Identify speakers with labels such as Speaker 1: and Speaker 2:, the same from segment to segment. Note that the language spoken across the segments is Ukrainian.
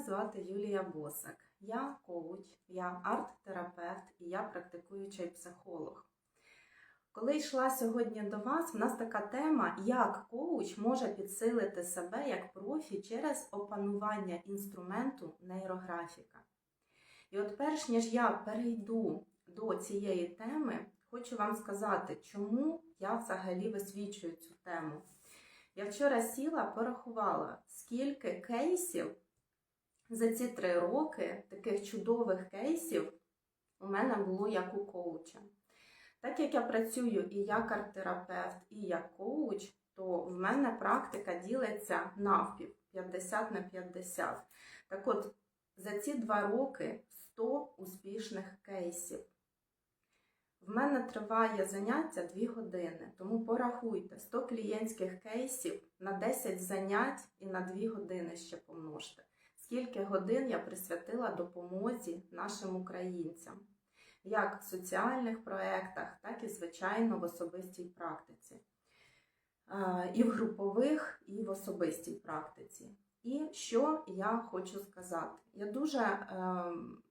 Speaker 1: Мене звати Юлія Босак. Я коуч, я арт-терапевт і я практикуючий психолог. Коли йшла сьогодні до вас, в нас така тема, як коуч може підсилити себе як профі через опанування інструменту нейрографіка. І от перш ніж я перейду до цієї теми, хочу вам сказати, чому я взагалі висвічую цю тему. Я вчора сіла, порахувала, скільки кейсів за ці три роки, таких чудових кейсів, у мене було як у коуча. Так як я працюю і як арт-терапевт, і як коуч, то в мене практика ділиться навпів 50 на 50. Так от, за ці два роки 100 успішних кейсів. В мене триває заняття 2 години, тому порахуйте 100 клієнтських кейсів на 10 занять і на 2 години ще помножте. Скільки годин я присвятила допомозі нашим українцям, як в соціальних проєктах, так і, звичайно, в особистій практиці. Е, І в групових, і в особистій практиці. І що я хочу сказати? Я дуже ем,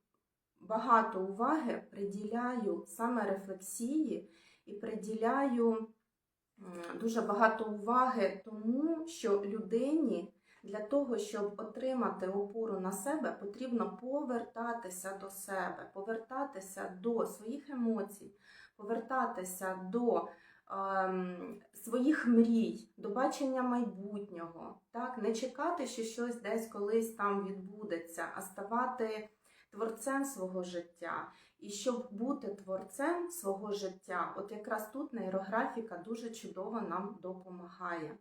Speaker 1: багато уваги приділяю саме рефлексії і приділяю дуже багато уваги тому, що людині для того, щоб отримати опору на себе, потрібно повертатися до себе, повертатися до своїх емоцій, повертатися до ем, своїх мрій, до бачення майбутнього. Так? Не чекати, що щось десь колись там відбудеться, а ставати творцем свого життя. І щоб бути творцем свого життя, от якраз тут нейрографіка дуже чудово нам допомагає.